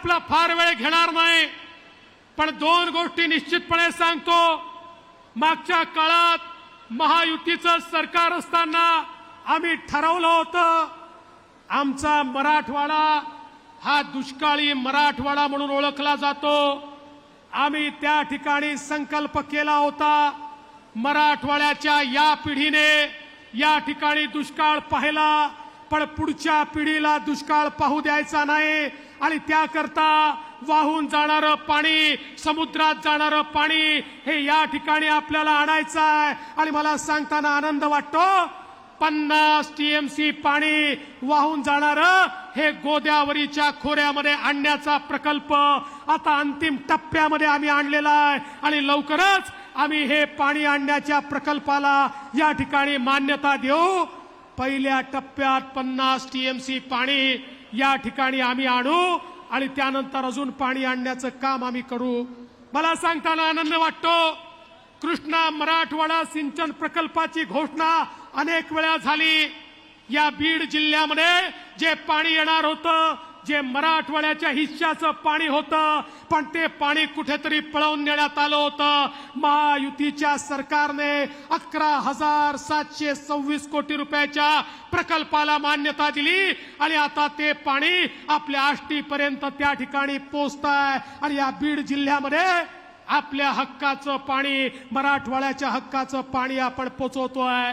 आपला फार वेळ घेणार नाही. पण दोन गोष्टी निश्चितपणे सांगतो. मागच्या काळात महायुतीचं सरकार असताना आम्ही ठरवलं होतं आमचा मराठवाडा हा दुष्काळी मराठवाडा म्हणून ओळखला जातो. आम्ही त्या ठिकाणी संकल्प केला होता मराठवाड्याच्या या पिढीने या ठिकाणी दुष्काळ पाहिला. पण पुढच्या पिढीला दुष्काळ पाहू द्यायचा नाही. आणि त्याकरता वाहून जाणारं पाणी समुद्रात जाणारं पाणी हे या ठिकाणी आपल्याला आणायचं आहे. आणि मला सांगताना आनंद वाटतो पन्नास टीएमसी पाणी वाहून जाणार हे गोद्यावरीच्या खोऱ्यामध्ये आणण्याचा प्रकल्प आता अंतिम टप्प्यामध्ये आम्ही आणलेला आहे. आणि लवकरच आम्ही हे पाणी आणण्याच्या प्रकल्पाला या ठिकाणी मान्यता देऊ. पहिल्या टप्प्यात पन्नास टीएमसी पाणी या ठिकाणी आम्ही आणू आणि त्यानंतर अजून पाणी आणण्याचं काम आम्ही करू. मला सांगताना आनंद वाटतो. कृष्णा मराठवाडा सिंचन प्रकल्पाची घोषणा अनेक वेळा झाली. या बीड जिल्ह्यामध्ये जे पाणी येणार होतं जे मराठवाड्याच्या हिश्श्याचं पाणी होतं पण ते पाणी कुठेतरी पळवून नेण्यात आलं होतं. महायुतीच्या सरकारने अकरा हजार सातशे सव्वीस कोटी रुपयाच्या प्रकल्पाला मान्यता दिली आणि आता ते पाणी आपल्या आष्टीपर्यंत त्या ठिकाणी पोचत आहे आणि या बीड जिल्ह्यामध्ये आपल्या हक्काचं पाणी मराठवाड्याच्या हक्काचं पाणी आपण पोचवतोय.